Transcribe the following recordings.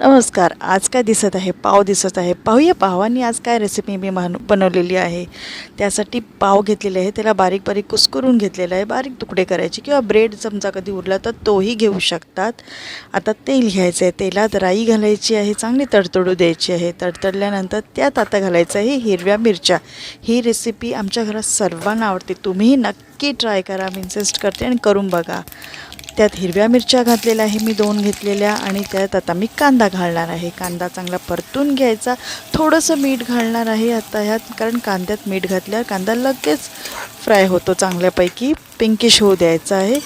नमस्कार. आज काय दिसत आहे? पाव दिसत आहे. पाहूया पावानी आज काय रेसिपी मी मान बनवलेली आहे. त्यासाठी पाव घेतलेले आहे. त्याला बारीक बारीक कुस्करून घेतलेला आहे. बारीक तुकडे करायचे किंवा ब्रेड समजा कधी उरला तर तोही घेऊ शकतात. आता तेल घ्यायचं आहे. तेलात राई घालायची आहे. चांगली तडतडू द्यायची आहे. तडतडल्यानंतर त्यात आता घालायचं आहे हिरव्या मिरच्या. ही रेसिपी आमच्या घरात सर्वांना आवडते. तुम्हीही नक्की ट्राय करा. मी इन्सिस्ट करते आणि करून बघा. त्यात हिरव्या मिरच्या घातलेल्या आहे मी दोन घेतलेल्या आणि त्यात आता मी कांदा घालणार आहे. कांदा चांगला परतून घ्यायचा. थोडंसं मीठ घालणार आहे आता ह्यात कारण कांद्यात मीठ घातल्यावर कांदा लगेच फ्राय होतो चांगल्यापैकी. पिंकिश होऊ द्यायचा आहे.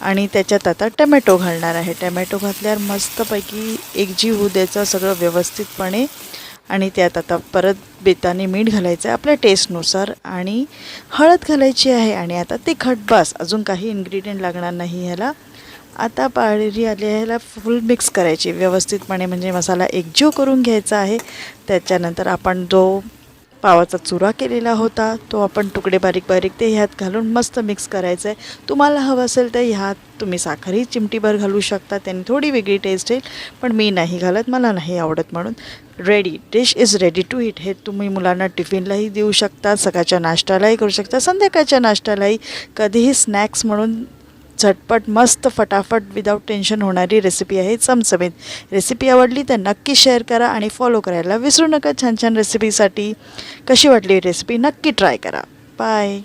आणि त्याच्यात आता टमॅटो घालणार आहे. टमॅटो घातल्यावर मस्तपैकी एकजीव होऊ द्यायचा सगळं व्यवस्थितपणे. आणि त्यात आता परत बेताने मीठ घालायचं आहे आपल्या टेस्टनुसार आणि हळद घालायची आहे आणि आता तिखट बस. अजून काही इन्ग्रेडियंट लागणार नाही ह्याला. आता पाळी आली आहे ह्याला फुल मिक्स करायची. व्यवस्थितपणे म्हणजे मसाला एकजीव करून घ्यायचा आहे. त्याच्यानंतर आपण जो पावाचा चुरा केलेला होता. तो आपण तुकडे बारीक बारीक ते ह्यात घालून मस्त मिक्स करायचं आहे तुम्हाला हवं असेल तर ह्यात तुम्ही साखरही चिमटीभर घालू शकता. त्याने थोडी वेगळी टेस्ट येईल पण मी नाही घालत. मला नाही आवडत म्हणून. Ready dish is ready to eat हे तुम्ही मुलांना टिफिनलाही देऊ शकता. सकाळच्या नाश्त्यालाही करू शकता. संध्याकाळच्या नाश्त्यालाही कधीही स्नॅक्स म्हणून झटपट मस्त फटाफट विदाऊट टेन्शन होणारी रेसिपी आहे चमचमीत. रेसिपी आवडली तर नक्की शेअर करा आणि फॉलो करायला विसरू नका. छान छान रेसिपीसाठी कशी वाटली रेसिपी नक्की ट्राय करा. बाय